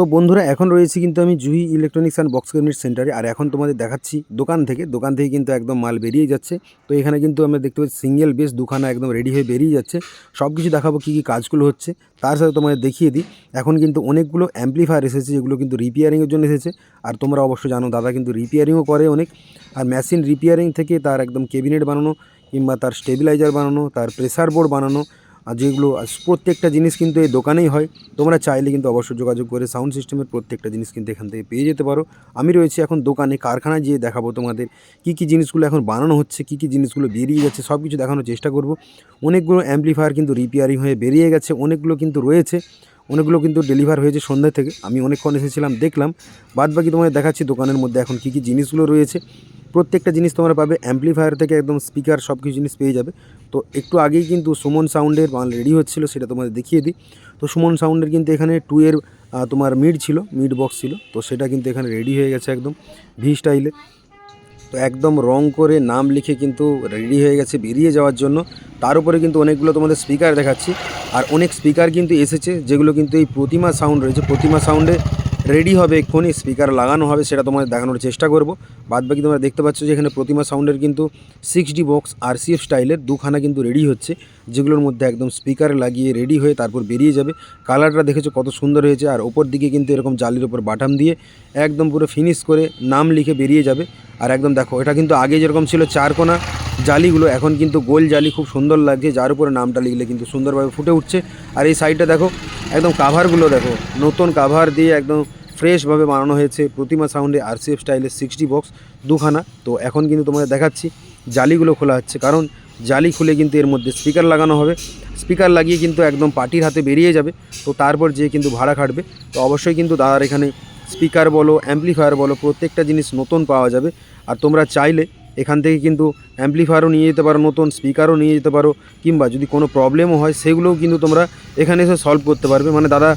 তো বন্ধুরা, এখন রয়েছে কিন্তু আমি Juhi electronics and box cabinet সেন্টারে আর এখন তোমাদের দেখাচ্ছি দোকান থেকে। দোকান থেকে কিন্তু একদম মাল বেরিয়ে যাচ্ছে। তো এখানে কিন্তু আমরা দেখতে পাচ্ছি সিঙ্গেল বেস দুখানা একদম রেডি হয়ে বেরিয়ে যাচ্ছে। সব কিছু দেখাবো কী কী কাজগুলো হচ্ছে। তার সাথে তোমাদের দেখিয়ে দিই। এখন কিন্তু অনেকগুলো অ্যাম্পলিফায়ার এসেছে, যেগুলো কিন্তু রিপেয়ারিংয়ের জন্য এসেছে। আর তোমরা অবশ্য জানো, দাদা কিন্তু রিপেয়ারিংও করে অনেক। আর মেশিন রিপেয়ারিং থেকে তার একদম কেবিনেট বানানো, কিংবা তার স্টেবিলাইজার বানানো, তার প্রেসার বোর্ড বানানো আর যেগুলো প্রত্যেকটা জিনিস কিন্তু এই দোকানেই হয়। তোমরা চাইলে কিন্তু অবশ্যই যোগাযোগ করে সাউন্ড সিস্টেমের প্রত্যেকটা জিনিস কিন্তু এখান থেকে পেয়ে যেতে পারো। আমি রয়েছি এখন দোকানে কারখানায় যেয়ে দেখাবো তোমাদের কী কী জিনিসগুলো এখন বানানো হচ্ছে, কী কী জিনিসগুলো বেরিয়ে যাচ্ছে, সব কিছু দেখানোর চেষ্টা করব। অনেকগুলো অ্যাম্পলিফায়ার কিন্তু রিপেয়ারিং হয়ে বেরিয়ে গেছে, অনেকগুলো কিন্তু রয়েছে, অনেকগুলো কিন্তু ডেলিভার হয়েছে সন্ধ্যা থেকে। আমি অনেকক্ষণ এসেছিলাম, দেখলাম। বাদ বাকি তোমাদের দেখাচ্ছি দোকানের মধ্যে এখন কী কী জিনিসগুলো রয়েছে। প্রত্যেকটা জিনিস তোমরা পাবে অ্যাম্পলিফায়ার থেকে একদম স্পিকার সব কিছু জিনিস পেয়ে যাবে। তো একটু আগেই কিন্তু সুমন সাউন্ডের রেডি হচ্ছিল, সেটা তোমাদের দেখিয়ে দিই। তো সুমন সাউন্ডের কিন্তু এখানে টু এর তোমার মিড ছিল মিড বক্স ছিল, তো সেটা কিন্তু এখানে রেডি হয়ে গেছে একদম ভি স্টাইলে তো একদম রং করে নাম লিখে কিন্তু রেডি হয়ে গেছে বেরিয়ে যাওয়ার জন্য। তার উপরে কিন্তু অনেকগুলো তোমাদের স্পিকার দেখাচ্ছি। আর অনেক স্পিকার কিন্তু এসেছে, যেগুলো কিন্তু এই প্রতিমা সাউন্ড রয়েছে। প্রতিমা সাউন্ডে রেডি হবে, এক্ষুনি স্পিকার লাগানো হবে, সেটা তোমাদের দেখানোর চেষ্টা করব। বাদ বাকি তোমরা দেখতে পাচ্ছ যে এখানে প্রতিমা সাউন্ডের কিন্তু সিক্স ডি বক্স আর সি এফ স্টাইলের দুখানা কিন্তু রেডি হচ্ছে, যেগুলোর মধ্যে একদম স্পিকার লাগিয়ে রেডি হয়ে তারপর বেরিয়ে যাবে। কালারটা দেখেছ কত সুন্দর হয়েছে, আর ওপর দিকে কিন্তু এরকম জালির ওপর বাটাম দিয়ে একদম পুরো ফিনিশ করে নাম লিখে বেরিয়ে যাবে। আর একদম দেখো, এটা কিন্তু আগে যেরকম ছিল চারকোনা জালিগুলো, এখন কিন্তু গোল জালি খুব সুন্দর লাগছে, যার উপরে নামটা লিখলে কিন্তু সুন্দরভাবে ফুটে উঠছে। আর এই সাইডটা দেখো, একদম কাভারগুলো দেখো, নতুন কাভার দিয়ে একদম ফ্রেশভাবে বানানো হয়েছে, প্রতিমা সাউন্ডে আরসিএফ স্টাইলের সিক্সটি বক্স দুখানা। তো এখন কিন্তু তোমাদের দেখাচ্ছি, জালিগুলো খোলা হচ্ছে, কারণ জালি খুলে কিন্তু এর মধ্যে স্পিকার লাগানো হবে। স্পিকার লাগিয়ে কিন্তু একদম পার্টির হাতে বেরিয়ে যাবে, তো তারপর যে কিন্তু ভাড়া খাটবে। তো অবশ্যই কিন্তু দাদার এখানে স্পিকার বলো অ্যাম্পলিফায়ার বলো, প্রত্যেকটা জিনিস নতুন পাওয়া যাবে। আর তোমরা চাইলে এখান থেকে কিন্তু অ্যাম্পলিফায়ারও নিয়ে যেতে পারো, নতুন স্পিকারও নিয়ে যেতে পারো, কিংবা যদি কোনো প্রবলেমও হয়, সেগুলোও কিন্তু তোমরা এখানে এসে সলভ করতে পারবে। মানে দাদা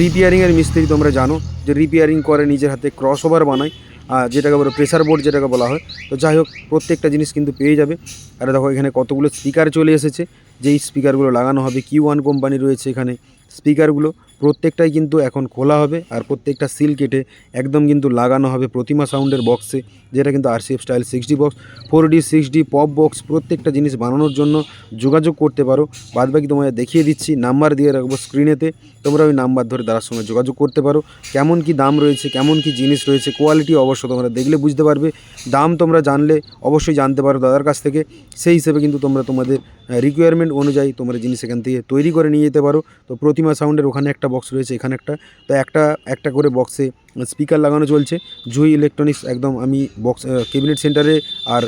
রিপেয়ারিংয়ের মিস্ত্রি তোমরা জানো যে রিপেয়ারিং করে নিজের হাতে ক্রস ওভার বানায় আর যেটাকে বলো প্রেসার বোর্ড যেটাকে বলা হয়। তো যাই হোক, প্রত্যেকটা জিনিস কিন্তু পেয়ে যাবে। আর দেখো, এখানে কতগুলো স্পিকার চলে এসেছে। যেই স্পিকারগুলো লাগানো হবে কিউ ওয়ান কোম্পানি রয়েছে এখানে স্পিকারগুলো প্রত্যেকটাই কিন্তু এখন খোলা হবে আর প্রত্যেকটা সিল কেটে একদম কিন্তু লাগানো হবে প্রতিমা সাউন্ডের বক্সে যেটা কিন্তু RCF style six D box four D six D pop box প্রত্যেকটা জিনিস বানানোর জন্য যোগাযোগ করতে পারো। বাদবাকি তোমাদের দেখিয়ে দিচ্ছি নাম্বার দিয়ে রাখব স্ক্রিনেতে তোমরা ওই নাম্বার ধরে তার সঙ্গে যোগাযোগ করতে পারো। কেমন কি দাম রয়েছে, কেমন কি জিনিস রয়েছে কোয়ালিটি অবশ্য তোমরা দেখলে বুঝতে পারবে। দাম তোমরা জানলে অবশ্যই জানতে পারো দাদার কাছ থেকে। সেই হিসেবে কিন্তু তোমরা তোমাদের রিকোয়ারমেন্ট অনুযায়ী তোমরা জিনিস এখান থেকে তৈরি করে নিয়ে যেতে পারো। তো প্রতিমা সাউন্ডের ওখানে একটা বক্স রয়েছে এখানে একটা। তো একটা একটা করে বক্সে স্পিকার লাগানো চলছে। জুই ইলেকট্রনিক্স একদম আমি বক্স ক্যাবিনেট সেন্টারে আর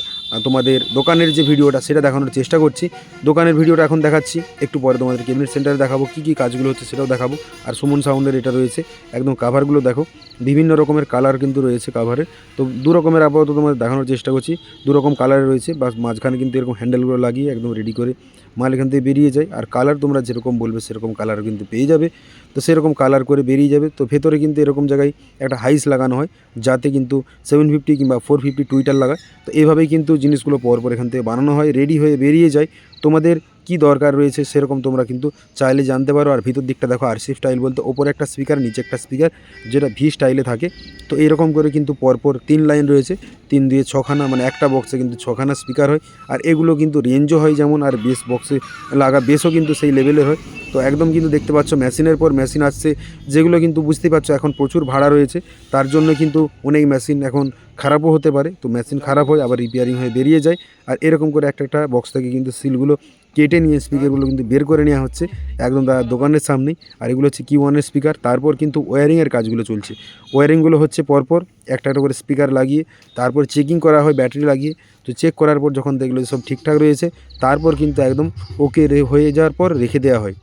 তোমাদের দোকানের যে ভিডিওটা সেটা দেখানোর চেষ্টা করছি। দোকানের ভিডিওটা এখন দেখাচ্ছি। একটু পরে তোমাদের ক্যাবিনেট সেন্টারে দেখাবো, কী কী কাজগুলো হচ্ছে সেটাও দেখাবো। আর সুমন সাউন্ডের এটা রয়েছে। একদম কাভারগুলো দেখো। বিভিন্ন রকমের কালার কিন্তু রয়েছে কাভারের তো দু রকমের আপাতত তোমাদের দেখানোর চেষ্টা করছি। দু রকম কালার রয়েছে বা মাঝখানে কিন্তু এরকম হ্যান্ডেলগুলো লাগিয়ে একদম রেডি করে মাল এখান থেকে বেরিয়ে যায়। আর কালার তোমরা যেরকম বলবে সেরকম কালার কিন্তু পেয়ে যাবে। তো সেরকম কালার করে বেরিয়ে যাবে। তো ভেতরে কিন্তু এরকম জায়গায় একটা হাইস লাগানো হয়, যাতে কিন্তু সেভেন ফিফটি কিংবা ফোর ফিফটি টুইটার লাগায়। তো এইভাবেই কিন্তু জিনিসগুলো পরপর এখান থেকে বানানো হয় রেডি হয়ে বেরিয়ে যায়। তোমাদের কি দরকার রয়েছে সেরকম তোমরা কিন্তু চাইলে জানতে পারো। আর ভিতর দিকটা দেখো আরসি স্টাইল বলতে ওপরে একটা স্পিকার নিচে একটা স্পিকার যেটা ভি স্টাইলে থাকে। তো এরকম করে কিন্তু পরপর তিন লাইন রয়েছে। তিন দিয়ে ছখানা মানে একটা বক্সে কিন্তু ছখানা স্পিকার হয়। আর এগুলো কিন্তু রেঞ্জও হয় যেমন, আর বেস বক্সে লাগা বেসও কিন্তু সেই লেভেলের হয়। তো একদম কিন্তু দেখতে পাচ্ছ মেশিনের পর মেশিন আসছে, যেগুলো কিন্তু বুঝতেই পারছ এখন প্রচুর ভাড়া রয়েছে, তার জন্য কিন্তু অনেক মেশিন এখন খারাপও হতে পারে। তো মেশিন খারাপ হয়, আবার রিপেয়ারিং হয়ে বেরিয়ে যায়। আর এরকম করে একটা একটা বক্স থেকে কিন্তু সিলগুলো কেটে নিয়ে স্পিকারগুলো কিন্তু বের করে নেওয়া হচ্ছে, একদম তার দোকানের সামনেই। আর এগুলো হচ্ছে কি ওয়ানের স্পিকার তারপর কিন্তু ওয়ারিংয়ের কাজগুলো চলছে। ওয়ারিংগুলো হচ্ছে পরপর একটা একটা করে স্পিকার লাগিয়ে, তারপর চেকিং করা হয় ব্যাটারি লাগিয়ে। তো চেক করার পর যখন দেখল সব ঠিকঠাক রয়েছে, তারপর কিন্তু একদম ওকে হয়ে যাওয়ার পর রেখে দেওয়া হয়।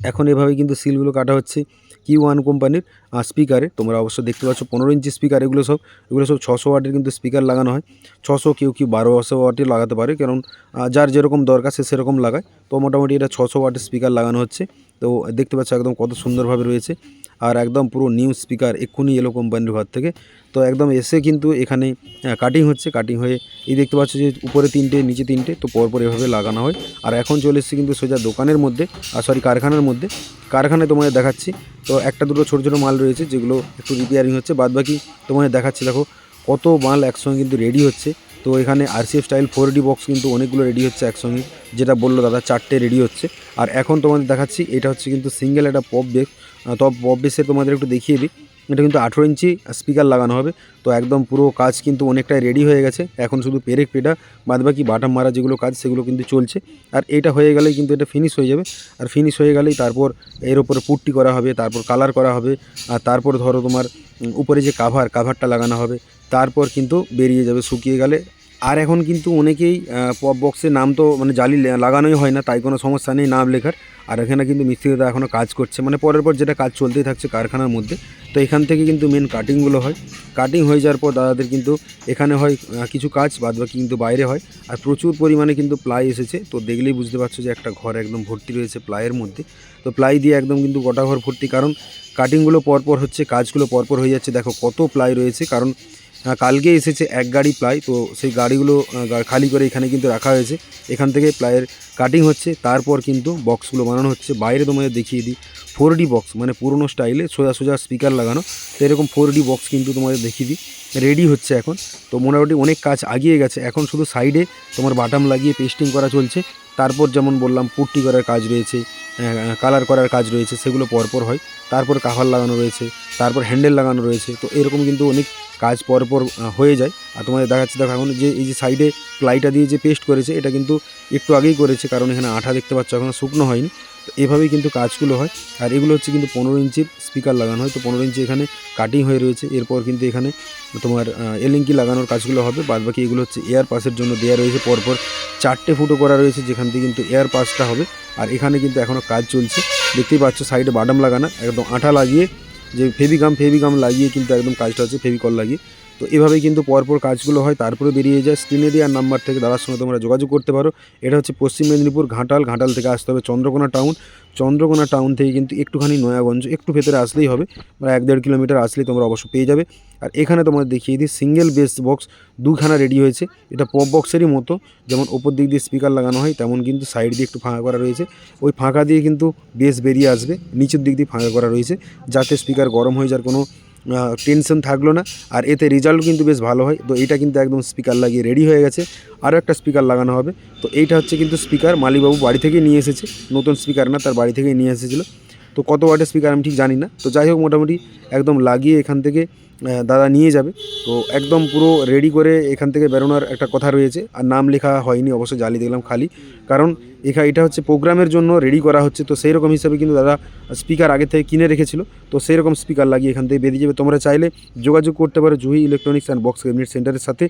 এখন এভাবে কিন্তু সিলগুলো কাটা হচ্ছে কি ওয়ান কোম্পানির স্পিকারে তোমরা অবশ্য দেখতে পাচ্ছ পনেরো ইঞ্চি স্পিকার এগুলো সব এগুলো সব ছশো ওয়াটের কিন্তু স্পিকার লাগানো হয়। ছশো কেউ কেউ বারোশো ওয়াটের লাগাতে পারে, কারণ যার যেরকম দরকার সে সেরকম লাগায়। তো মোটামুটি এটা ছশো ওয়াটের স্পিকার লাগানো হচ্ছে। তো দেখতে পাচ্ছ একদম কত সুন্দরভাবে রয়েছে। আর একদম পুরো নিউ স্পিকার এক্ষুনি এলো কোম্পানির ঘর থেকে। তো একদম এসে কিন্তু এখানে কাটিং হচ্ছে। কাটিং হয়ে এই দেখতে পাচ্ছ যে উপরে তিনটে, নিচে তিনটে, তো পরপর এভাবে লাগানো হয়। আর এখন চলে এসেছে কিন্তু সোজা দোকানের মধ্যে আর সরি কারখানার মধ্যে। কারখানায় তোমাদের দেখাচ্ছি। তো একটা দুটো ছোটো ছোটো মাল রয়েছে, যেগুলো একটু রিপেয়ারিং হচ্ছে। বাদ বাকি তোমাদের দেখাচ্ছি, দেখো কত মাল একসঙ্গে কিন্তু রেডি হচ্ছে। তো এখানে RCF style four D box কিন্তু অনেকগুলো রেডি হচ্ছে একসঙ্গে। যেটা বলল দাদা, চারটে রেডি হচ্ছে। আর এখন তোমাদের দেখাচ্ছি, এটা হচ্ছে কিন্তু সিঙ্গেল একটা পপ বেস তো বেসে তোমাদের একটু দেখিয়ে দিই। এটা কিন্তু আঠেরো ইঞ্চি স্পিকার লাগানো হবে। তো একদম পুরো কাজ কিন্তু অনেকটাই রেডি হয়ে গেছে। এখন শুধু পেরেক পেটা বাদ বাকি বাটাম মারা যেগুলো কাজ সেগুলো কিন্তু চলছে। আর এটা হয়ে গেলেই কিন্তু এটা ফিনিশ হয়ে যাবে। আর ফিনিশ হয়ে গেলেই তারপর এর উপরে পুট্টি করা হবে, তারপর কালার করা হবে। আর তারপর ধরো তোমার উপরে যে কাভার কাভারটা লাগানো হবে, তারপর কিন্তু বেরিয়ে যাবে, শুকিয়ে গেলে আর এখন কিন্তু অনেকেই পপ বক্সে নাম তো মানে জালি লাগানোই হয় না, তাই কোনো সমস্যা নেই নাম লেখার। আর এখানে কিন্তু মিস্ত্রিরা এখনও কাজ করছে মানে পরের পর যেটা কাজ চলতেই থাকছে কারখানার মধ্যে। তো এখান থেকে কিন্তু মেন কাটিংগুলো হয়। কাটিং হয়ে যাওয়ার পর দাদাদের কিন্তু এখানে হয় কিছু কাজ বাদ বাকি কিন্তু বাইরে হয়। আর প্রচুর পরিমাণে কিন্তু প্লাই এসেছে। তো দেখলেই বুঝতে পারছ যে একটা ঘর একদম ভর্তি রয়েছে প্লাইয়ের মধ্যে। তো প্লাই দিয়ে একদম কিন্তু গোটা ঘর ভর্তি। কারণ কাটিংগুলো পরপর হচ্ছে, কাজগুলো পরপর হয়ে যাচ্ছে। দেখো কত প্লাই রয়েছে। কারণ কালকে এসেছে এক গাড়ি প্লাই, তো সেই গাড়িগুলো খালি করে এখানে কিন্তু রাখা হয়েছে। এখান থেকে প্লাইয়ের কাটিং হচ্ছে, তারপর কিন্তু বক্সগুলো বানানো হচ্ছে। বাইরে তোমাদের দেখিয়ে দিই ফোর বক্স মানে পুরনো স্টাইলে সোজা সোজা স্পিকার লাগানো। তো এরকম ফোর বক্স কিন্তু তোমাদের দেখিয়ে দিই। রেডি হচ্ছে এখন। তো মোটামুটি অনেক কাজ আগিয়ে গেছে। এখন শুধু সাইডে তোমার বাটাম লাগিয়ে পেস্টিং করা চলছে। তারপর যেমন বললাম পুট্টি করার কাজ রয়েছে কালার করার কাজ রয়েছে, সেগুলো পরপর হয়। তারপর কাভার লাগানো রয়েছে, তারপর হ্যান্ডেল লাগানো রয়েছে। তো এরকম কিন্তু অনেক কাজ পরপর হয়ে যায়। আর তোমাদের দেখাচ্ছি, দেখো এখন যে, এই যে সাইডে প্লাইটা দিয়ে যে পেস্ট করেছে, এটা কিন্তু একটু আগেই করেছে, কারণ এখানে আঠা দেখতে পাচ্ছ এখনও শুকনো হয়নি। এভাবেই কিন্তু কাজগুলো হয়। আর এগুলো হচ্ছে কিন্তু পনেরো ইঞ্চির স্পিকার লাগানো হয়। তো পনেরো ইঞ্চি এখানে কাটিং হয়ে রয়েছে। এরপর কিন্তু এখানে তোমার এলিঙ্কি লাগানোর কাজগুলো হবে। বাদ বাকি এগুলো হচ্ছে এয়ার পাসের জন্য দেওয়া রয়েছে। পরপর চারটে ফুটো করা রয়েছে। যেখান থেকে কিন্তু এয়ার পাসটা হবে। আর এখানে কিন্তু এখনও কাজ চলছে। দেখতেই পাচ্ছ সাইডে বাদাম লাগানো। একদম আঠা লাগিয়ে যে ফেভিগাম ফেভিগাম লাগিয়ে কিন্তু একদম কাজটা হচ্ছে ফেভিকল লাগিয়ে। তো এভাবেই কিন্তু পরপর কাজগুলো হয় তারপরে বেরিয়ে যায়। স্ক্রিনে দেওয়ার নাম্বার থেকে দাদার সঙ্গে তোমরা যোগাযোগ করতে পারো। এটা হচ্ছে পশ্চিম মেদিনীপুর ঘাটাল। ঘাটাল থেকে আসতে হবে চন্দ্রকোনা টাউন চন্দ্রকোনা টাউন থেকে কিন্তু একটুখানি নয়াগঞ্জ, একটু ভেতরে আসলেই হবে। মানে এক দেড় কিলোমিটার আসলেই তোমরা অবশ্য পেয়ে যাবে। আর এখানে তোমাদের দেখিয়ে দিই সিঙ্গেল বেস বক্স দুখানা রেডি হয়েছে। এটা পপ বক্সেরই মতো, যেমন ওপর দিক দিয়ে স্পিকার লাগানো হয়, তেমন কিন্তু সাইড দিয়ে একটু ফাঁকা করা রয়েছে। ওই ফাঁকা দিয়ে কিন্তু বেস বেরিয়ে আসবে, নিচের দিক দিয়ে ফাঁকা করা রয়েছে, যাতে স্পিকার গরম হয়ে যাওয়ার কোনো টেনশন থাকল না। আর এতে রেজাল্ট কিন্তু বেশ ভালো হয়। তো এটা কিন্তু একদম স্পিকার লাগিয়ে রেডি হয়ে গেছে। আরও একটা স্পিকার লাগানো হবে। তো এইটা হচ্ছে কিন্তু স্পিকার মালিবাবু বাড়ি থেকেই নিয়ে এসেছে। নতুন স্পিকার না, তার বাড়ি থেকেই নিয়ে এসেছিল। তো কত ওয়াটের স্পিকার আমি ঠিক জানি না। তো যাই হোক, মোটামুটি একদম লাগিয়ে এখান থেকে দাদা নিয়ে যাবে। তো একদম পুরো রেডি করে এখান থেকে বেরোনোর একটা কথা রয়েছে। আর নাম লেখা হয়নি, অবশ্য জালি দেখলাম খালি। কারণ এখা এটা হচ্ছে প্রোগ্রামের জন্য রেডি করা হচ্ছে। তো সেই রকম হিসাবে কিন্তু দাদা স্পিকার আগে থেকে কিনে রেখেছিল। তো সেই রকম স্পিকার লাগিয়ে এখান থেকে বেরিয়ে যাবে। তোমরা চাইলে যোগাযোগ করতে পারো Juhi electronics and box cabinet সেন্টারের সাথে।